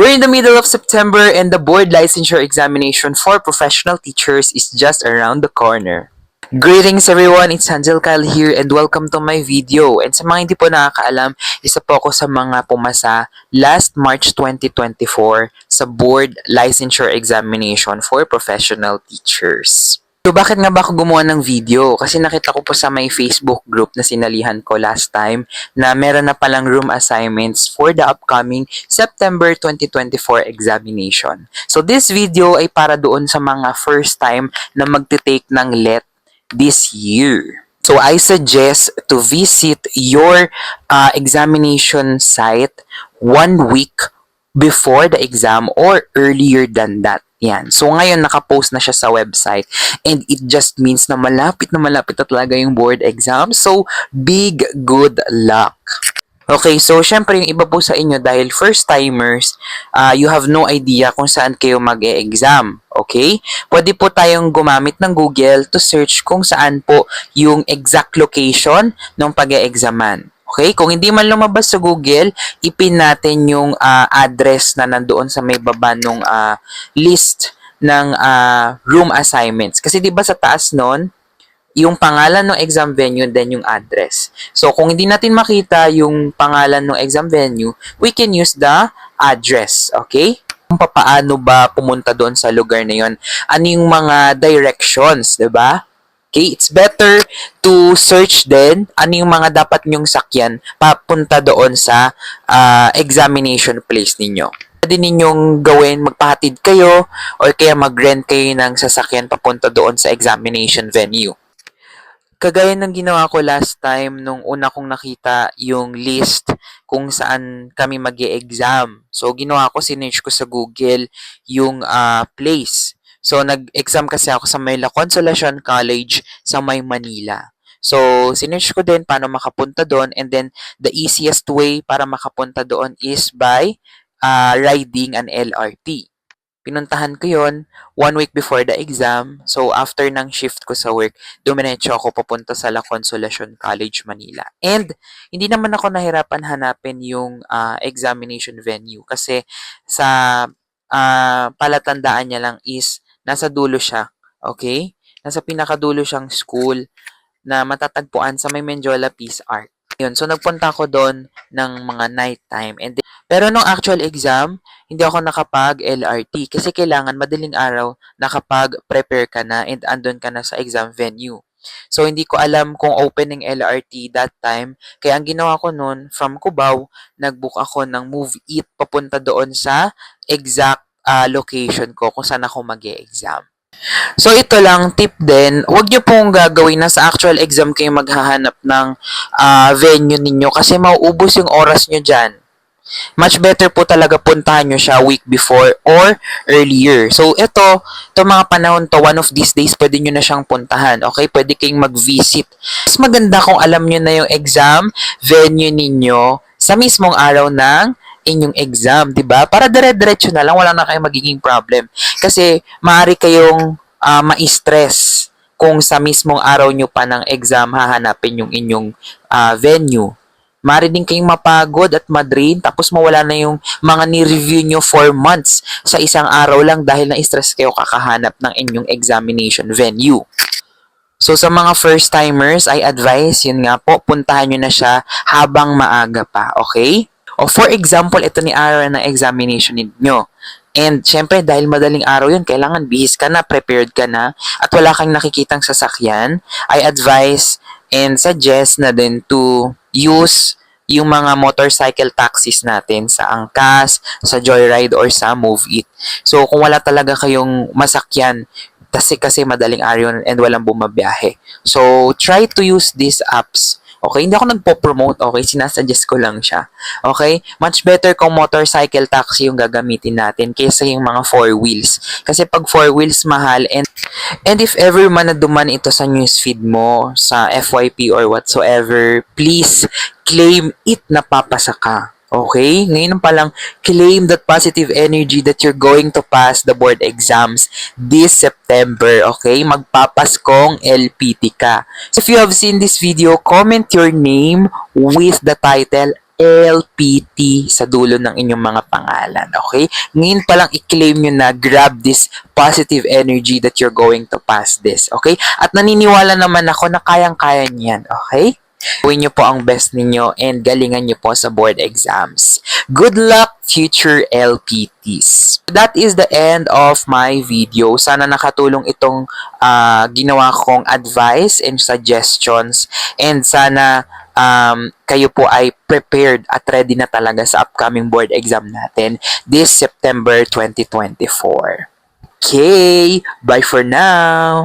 We're in the middle of September and the board licensure examination for professional teachers is just around the corner. Greetings everyone, it's Hansel Kyle here and welcome to my video. And sa mga hindi po nakakaalam, isa po ako sa mga pumasa last March 2024 sa board licensure examination for professional teachers. So bakit nga ba ako gumawa ng video? Kasi nakita ko po sa may Facebook group na sinalihan ko last time na meron na palang room assignments for the upcoming September 2024 examination. So this video ay para doon sa mga first time na magte-take ng LET this year. So I suggest to visit your uh, examination site one week before the exam or earlier than that. Yan. So ngayon nakapost na siya sa website and it just means na malapit na malapit na talaga yung board exam. So big good luck. Okay, so syempre yung iba po sa inyo dahil first timers, uh, you have no idea kung saan kayo mag-e-exam. Okay? Pwede po tayong gumamit ng Google to search kung saan po yung exact location ng pag-e-examan. Okay? Kung hindi man lumabas sa Google, ipin natin yung ah, address na nandoon sa may baba nung ah, list ng ah, room assignments. Kasi 'di ba sa taas noon, yung pangalan ng exam venue then yung address. So kung hindi natin makita yung pangalan ng exam venue, we can use the address, okay? Kung paano ba pumunta doon sa lugar na yon? Ano yung mga directions, 'di ba? Okay, it's better to search din ano yung mga dapat nyong sakyan papunta doon sa ah, examination place ninyo. Pwede ninyong gawin, magpahatid kayo or kaya mag-rent kayo ng sasakyan papunta doon sa examination venue. Kagaya ng ginawa ko last time nung una kong nakita yung list kung saan kami mag exam So, ginawa ko, sinerch ko sa Google yung ah, place. So, nag-exam kasi ako sa Mayla Consolation College sa May Manila. So, sinerch ko din paano makapunta doon and then the easiest way para makapunta doon is by ah, riding an LRT. Pinuntahan ko yon one week before the exam. So, after ng shift ko sa work, dumiretso ako papunta sa La Consolacion College, Manila. And, hindi naman ako nahirapan hanapin yung ah, examination venue kasi sa ah, palatandaan niya lang is nasa dulo siya. Okay? Nasa pinakadulo siyang school na matatagpuan sa may Menjola Peace Arc. Yun. So, nagpunta ako doon ng mga night time. And then, pero nung actual exam, hindi ako nakapag-LRT kasi kailangan madaling araw nakapag-prepare ka na and andun ka na sa exam venue. So, hindi ko alam kung open ng LRT that time. Kaya ang ginawa ko noon, from Cubao, nag-book ako ng Move It papunta doon sa exact ah, location ko kung saan ako mag exam So, ito lang, tip din, huwag nyo pong gagawin na sa actual exam kayo maghahanap ng ah, venue ninyo kasi mauubos yung oras nyo dyan. Much better po talaga puntahan nyo siya week before or earlier. So, ito, ito mga panahon to, one of these days, pwede nyo na siyang puntahan. Okay? Pwede kayong mag-visit. Mas maganda kung alam nyo na yung exam venue ninyo sa mismong araw ng inyong exam, 'di ba? Para dire-diretso na lang, wala na kayong magiging problem. Kasi maaari kayong ah, ma-stress kung sa mismong araw nyo pa ng exam hahanapin yung inyong ah, venue. Maaari din kayong mapagod at madrain tapos mawala na yung mga ni-review nyo for months sa isang araw lang dahil na-stress kayo kakahanap ng inyong examination venue. So sa mga first timers, I advise yun nga po, puntahan nyo na siya habang maaga pa, okay? O for example, ito ni araw ng examination ninyo. And syempre, dahil madaling araw yun, kailangan bihis ka na, prepared ka na, at wala kang nakikitang sasakyan, I advise and suggest na din to use yung mga motorcycle taxis natin sa Angkas, sa Joyride, or sa Move It. So, kung wala talaga kayong masakyan, kasi kasi madaling araw and walang bumabiyahe. So, try to use these apps Okay, hindi ako nagpo-promote, okay? Sinasuggest ko lang siya. Okay? Much better kung motorcycle taxi yung gagamitin natin kaysa yung mga four wheels. Kasi pag four wheels mahal and and if ever man na duman ito sa newsfeed mo, sa FYP or whatsoever, please claim it na papasa ka. Okay? Ngayon pa lang, claim that positive energy that you're going to pass the board exams this September. Okay? Magpapaskong LPT ka. So if you have seen this video, comment your name with the title LPT sa dulo ng inyong mga pangalan. Okay? Ngayon pa lang i-claim nyo na grab this positive energy that you're going to pass this. Okay? At naniniwala naman ako na kayang-kaya niyan. Okay? Gawin nyo po ang best ninyo and galingan nyo po sa board exams. Good luck, future LPTs. That is the end of my video. Sana nakatulong itong ah, ginawa kong advice and suggestions and sana um, kayo po ay prepared at ready na talaga sa upcoming board exam natin this September 2024. Okay, bye for now!